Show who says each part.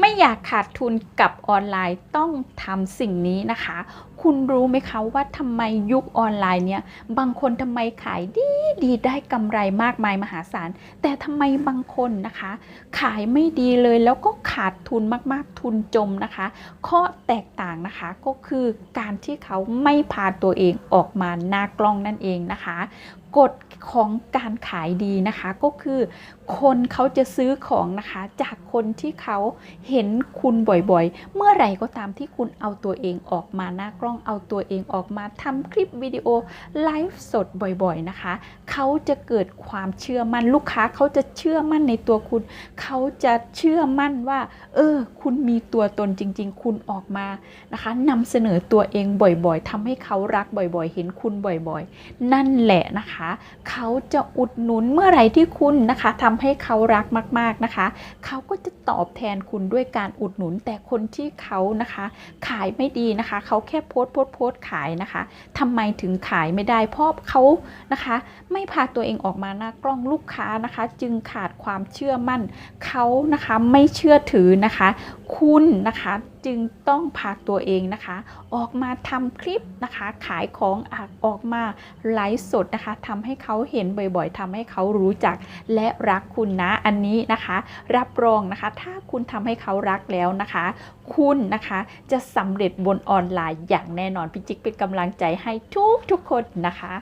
Speaker 1: ไม่อยากขาดทุนกับออนไลน์ต้องทำสิ่งนี้นะคะ คุณรู้ไหมคะว่าทำไมยุคออนไลน์เนี่ย บางคนทำไมขายดี ดีได้กำไรมากมายมหาศาล แต่ทำไมบางคนนะคะ ขายไม่ดีเลยแล้วก็ขาดทุนมากๆทุนจมนะคะ ข้อแตกต่างนะคะก็คือการที่เขาไม่พาตัวเองออกมาหน้ากล้องนั่นเองนะคะกฎของการขายดีนะคะก็คือ คนเขาจะซื้อของนะคะจากคนที่เขาเห็นคุณบ่อยๆ เมื่อไหร่ก็ตามที่คุณเอาตัวเองออกมาหน้ากล้องเอาตัวเองออกมาทำคลิปวิดีโอไลฟ์สดบ่อยๆนะคะเขาจะเกิดความเชื่อมั่นลูกค้าเขาจะเชื่อมั่นในตัวคุณ เขาจะเชื่อมั่นว่า เออ คุณมีตัวตนจริง ๆ คุณออกมานะคะนำเสนอตัวเองบ่อยๆทำให้เขารักบ่อยๆ เห็นคุณบ่อยๆ นั่นแหละนะคะ เขาจะอุดหนุนเมื่อไหร่ที่คุณนะคะทำให้เขารักมากๆนะคะ เขาก็จะตอบแทนคุณด้วยการอุดหนุนแต่คนที่เขานะคะ ขายไม่ดีนะคะ เขาแค่โพสต์โพสต์โพสต์ขายนะคะทำไมถึงขายไม่ได้เพราะเขานะคะไม่พาตัวเองออกมาหน้ากล้องลูกค้านะคะ จึงขาดความเชื่อมั่นเขานะคะไม่เชื่อถือนะคะ คุณนะคะจึงต้องพาตัวเองนะคะ ออกมาทำคลิปนะคะ ขายของออกมาไลฟ์สดนะคะทำให้เขาเห็นบ่อยๆทำให้เขารู้จักและรักคุณนะอันนี้นะคะ รับรองนะคะ ถ้าคุณทำให้เขารักแล้วนะคะ คุณนะคะจะสำเร็จบนออนไลน์อย่างแน่นอนพี่จิ๊กเป็นกำลังใจให้ทุกๆคนนะคะ